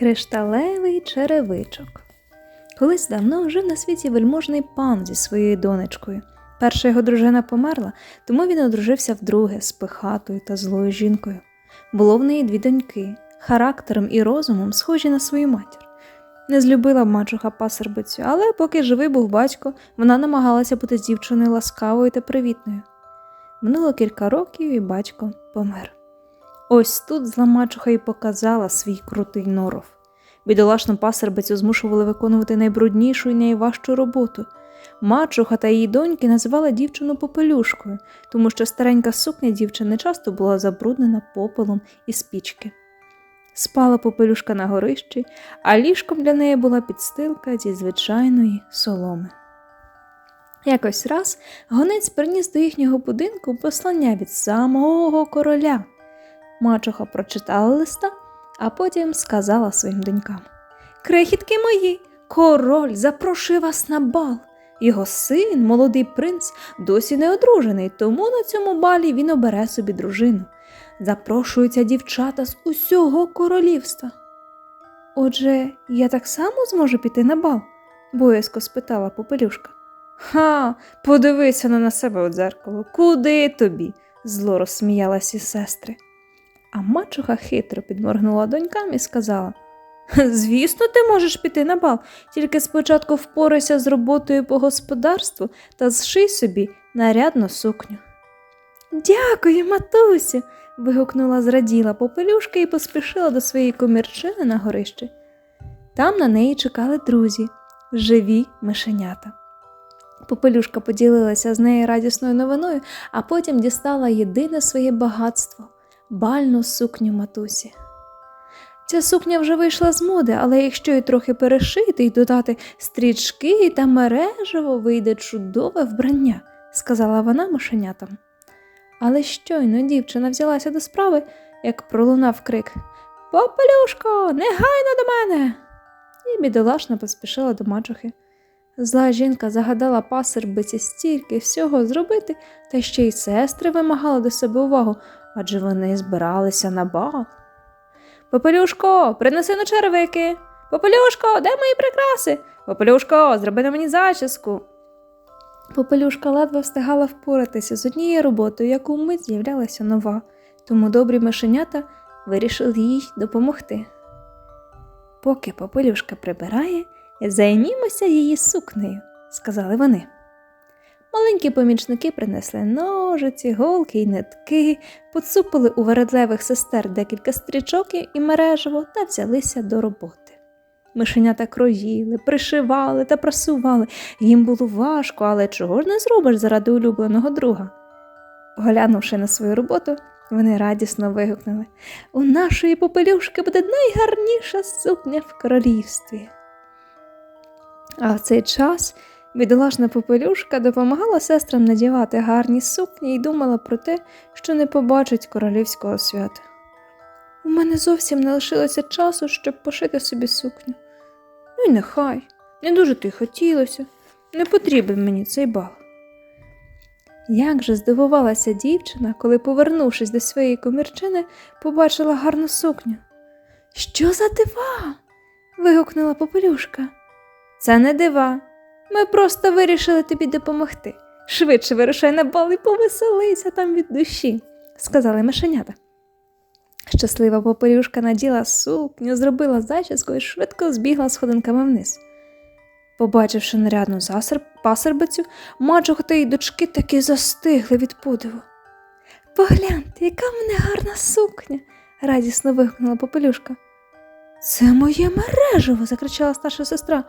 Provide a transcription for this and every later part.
Кришталевий черевичок. Колись давно жив на світі вельможний пан зі своєю донечкою. Перша його дружина померла, тому він одружився вдруге з пихатою та злою жінкою. Було в неї дві доньки, характером і розумом схожі на свою матір. Не злюбила мачуха пасербицю, але поки живий був батько, вона намагалася бути з дівчиною ласкавою та привітною. Минуло кілька років, і батько помер. Ось тут зла мачуха і показала свій крутий норов. Бідолашну пасербицю змушували виконувати найбруднішу і найважчу роботу. Мачуха та її доньки називали дівчину попелюшкою, тому що старенька сукня дівчини часто була забруднена попелом із пічки. Спала попелюшка на горищі, а ліжком для неї була підстилка зі звичайної соломи. Якось раз гонець приніс до їхнього будинку послання від самого короля. Мачуха прочитала листа, а потім сказала своїм донькам: Крехітки мої, король запрошує вас на бал. Його син, молодий принц, досі не одружений, тому на цьому балі він обере собі дружину. Запрошуються дівчата з усього королівства. Отже, я так само зможу піти на бал? боязко спитала попелюшка. Ха, подивися на себе у дзеркало. Куди тобі? зло розсміялась із сестри. А мачуха хитро підморгнула донькам і сказала Звісно, ти можеш піти на бал, тільки спочатку впорайся з роботою по господарству та зший собі нарядну сукню. Дякую, матусю. вигукнула зраділа попелюшка і поспішила до своєї комірчини на горище. Там на неї чекали друзі, живі мишенята. Попелюшка поділилася з нею радісною новиною, а потім дістала єдине своє багатство бальну сукню матусі. Ця сукня вже вийшла з моди, але якщо її трохи перешити і додати стрічки та мережево, вийде чудове вбрання, сказала вона мишенятам. Але щойно дівчина взялася до справи, як пролунав крик Попелюшко, негайно до мене. І бідолашно поспішила до мачухи. Зла жінка загадала пасербиці стільки всього зробити, та ще й сестри вимагали до себе увагу, адже вони збиралися на бал. Попелюшко, принеси на червики. Попелюшко, де мої прикраси? Попелюшко, зроби на мені зачіску. Попелюшка ледве встигала впоратися з однією роботою, яку мить з'являлася нова, тому добрі мишенята вирішили їй допомогти. Поки попелюшка прибирає, займімося її сукнею, сказали вони. Маленькі помічники принесли ножиці, голки й нитки, поцупили у вередлевих сестер декілька стрічок і мережево та взялися до роботи. Мишенята кроїли, пришивали та прасували. Їм було важко, але чого ж не зробиш заради улюбленого друга? Глянувши на свою роботу, вони радісно вигукнули У нашої попелюшки буде найгарніша сукня в королівстві. А в цей час бідолашна попелюшка допомагала сестрам надівати гарні сукні і думала про те, що не побачить королівського свята. У мене зовсім не лишилося часу, щоб пошити собі сукню. Ну й нехай, не дуже то й хотілося, не потрібен мені цей бал. Як же здивувалася дівчина, коли, повернувшись до своєї комірчини, побачила гарну сукню. Що за дива? вигукнула попелюшка. Це не дива. Ми просто вирішили тобі допомогти. Швидше вирушай на бал і повеселися там від душі, сказали мишенята. Щаслива попелюшка наділа сукню, зробила зачіску і швидко збігла сходинками вниз. Побачивши нарядну засер... пасербицю, мачуха та її дочки таки застигли від подиву. Погляньте, яка в мене гарна сукня, радісно вигукнула попелюшка. Це моє мережево, закричала старша сестра.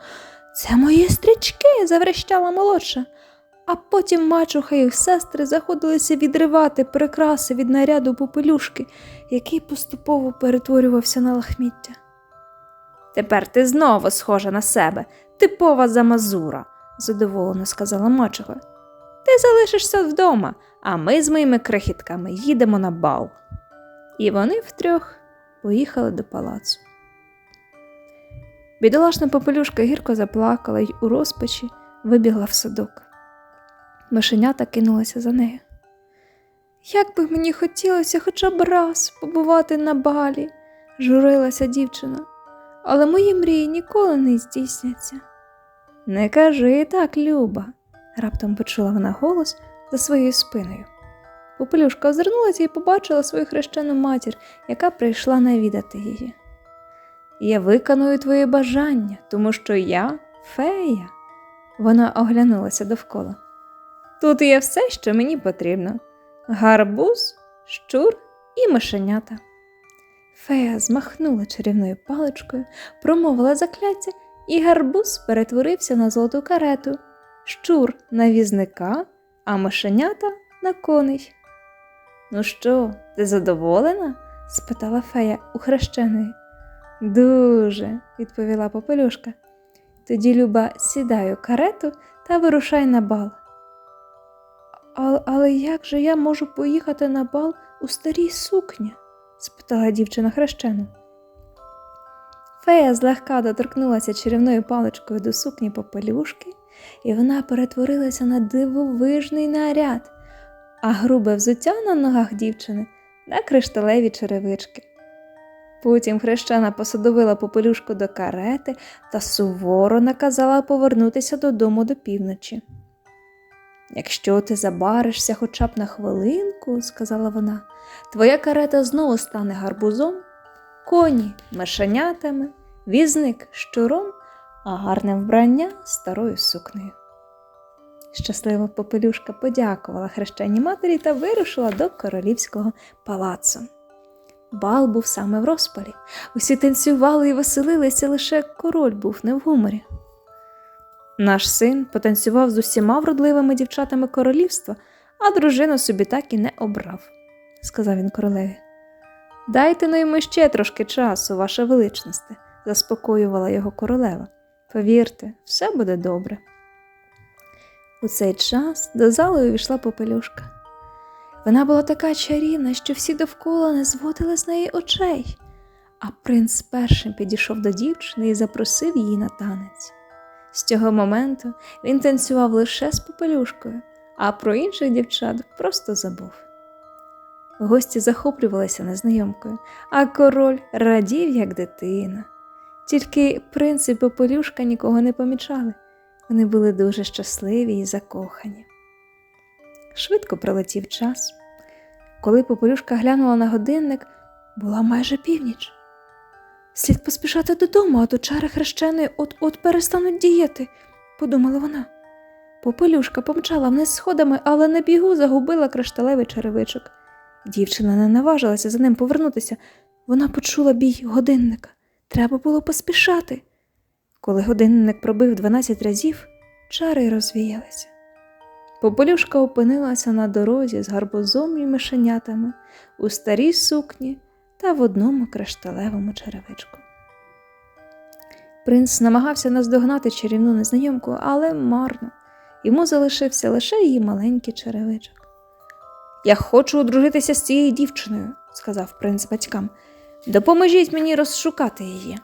Це мої стрічки, заврещала молодша. А потім мачуха і сестри заходилися відривати прикраси від наряду попелюшки, який поступово перетворювався на лахміття. Тепер ти знову схожа на себе, типова замазура, задоволено сказала мачуха. Ти залишишся вдома, а ми з моїми крихітками їдемо на бал. І вони втрьох поїхали до палацу. Бідолашна попелюшка гірко заплакала й у розпачі вибігла в садок. Мишенята кинулися за нею. Як би мені хотілося хоча б раз побувати на балі, журилася дівчина. але мої мрії ніколи не здійсняться. Не кажи так, Люба, раптом почула вона голос за своєю спиною. Попелюшка озирнулася і побачила свою хрещену матір, яка прийшла навідати її. Я виконую твоє бажання, тому що я фея. Вона оглянулася довкола. Тут є все, що мені потрібно: гарбуз, щур і мишенята. Фея змахнула чарівною паличкою, промовила закляття, і гарбуз перетворився на золоту карету, щур на візника, а мишенята на коней. Ну що, ти задоволена? спитала фея у хрещеної. Дуже, відповіла попелюшка. Тоді Люба сідай у карету та вирушай на бал. «А- Але як же я можу поїхати на бал у старій сукні? спитала дівчина хрещену. Фея злегка доторкнулася чарівною паличкою до сукні попелюшки, і вона перетворилася на дивовижний наряд, а грубе взуття на ногах дівчини на кришталеві черевички. Потім хрещена посадовила попелюшку до карети та суворо наказала повернутися додому до півночі. Якщо ти забаришся хоча б на хвилинку, сказала вона, твоя карета знову стане гарбузом, коні мишенятами, візник щуром, а гарне вбрання старою сукнею. Щаслива попелюшка подякувала хрещеній матері та вирушила до королівського палацу. Бал був саме в розпалі. Усі танцювали і веселилися, лише король був не в гуморі. Наш син потанцював з усіма вродливими дівчатами королівства, а дружину собі так і не обрав, сказав він королеві. Дайте ну йому ще трошки часу, ваша величносте, заспокоювала його королева. Повірте, все буде добре. У цей час до зали увійшла попелюшка. Вона була така чарівна, що всі довкола не зводили з неї очей, а принц першим підійшов до дівчини і запросив її на танець. З цього моменту він танцював лише з попелюшкою, а про інших дівчат просто забув. Гості захоплювалися незнайомкою, а король радів, як дитина. Тільки принц і попелюшка нікого не помічали. Вони були дуже щасливі і закохані. Швидко пролетів час. Коли попелюшка глянула на годинник, була майже північ. Слід поспішати додому, а то чари хрещеної от-от перестануть діяти, подумала вона. Попелюшка помчала вниз сходами, але на бігу загубила кришталевий черевичок. Дівчина не наважилася за ним повернутися. Вона почула бій годинника. Треба було поспішати. Коли годинник пробив 12 разів, чари розвіялися. Попелюшка опинилася на дорозі з гарбузом і мишенятами у старій сукні та в одному кришталевому черевичку. Принц намагався наздогнати чарівну незнайомку, але марно. Йому залишився лише її маленький черевичок. Я хочу одружитися з цією дівчиною, сказав принц батькам. Допоможіть мені розшукати її.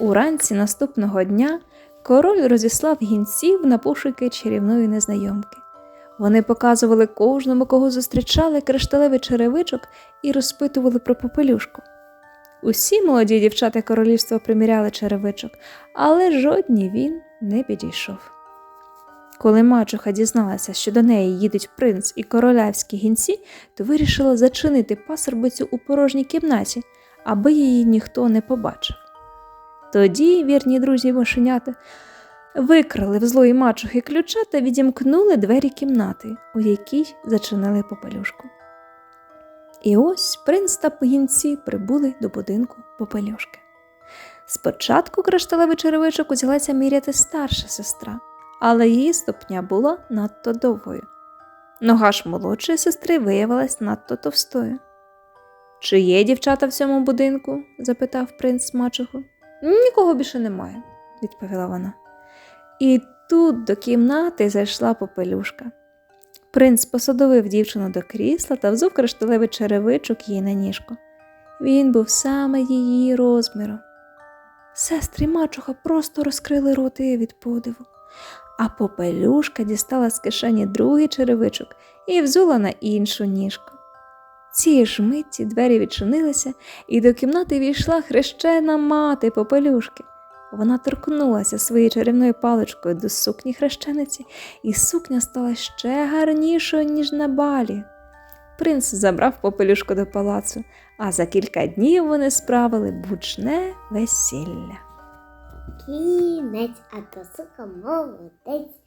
Уранці наступного дня король розіслав гінців на пошуки чарівної незнайомки. Вони показували кожному, кого зустрічали кришталевий черевичок і розпитували про попелюшку. Усі молоді дівчата королівства приміряли черевичок, але жодній він не підійшов. Коли мачуха дізналася, що до неї їдуть принц і королевські гінці, то вирішила зачинити пасербицю у порожній кімнаті, аби її ніхто не побачив. Тоді вірні друзі мишенята викрали в злої мачухи ключа та відімкнули двері кімнати, у якій зачинили попелюшку. І ось принц та гінці прибули до будинку попелюшки. Спочатку кришталевий черевичок узялася міряти старша сестра, але її ступня була надто довгою. Нога ж молодшої сестри виявилась надто товстою. Чи є дівчата в цьому будинку? запитав принц мачуху. Нікого більше немає, відповіла вона. І тут до кімнати зайшла попелюшка. Принц посадовив дівчину до крісла та взув кришталевий черевичок їй на ніжку. Він був саме її розміром. Сестри мачуха просто розкрили роти від подиву, а попелюшка дістала з кишені другий черевичок і взула на іншу ніжку. Цієї ж митті двері відчинилися, і до кімнати війшла хрещена мати попелюшки. Вона торкнулася своєю чарівною паличкою до сукні хрещениці, і сукня стала ще гарнішою, ніж на балі. Принц забрав попелюшку до палацу, а за кілька днів вони справили бучне весілля. Кінець, а то сука молодець.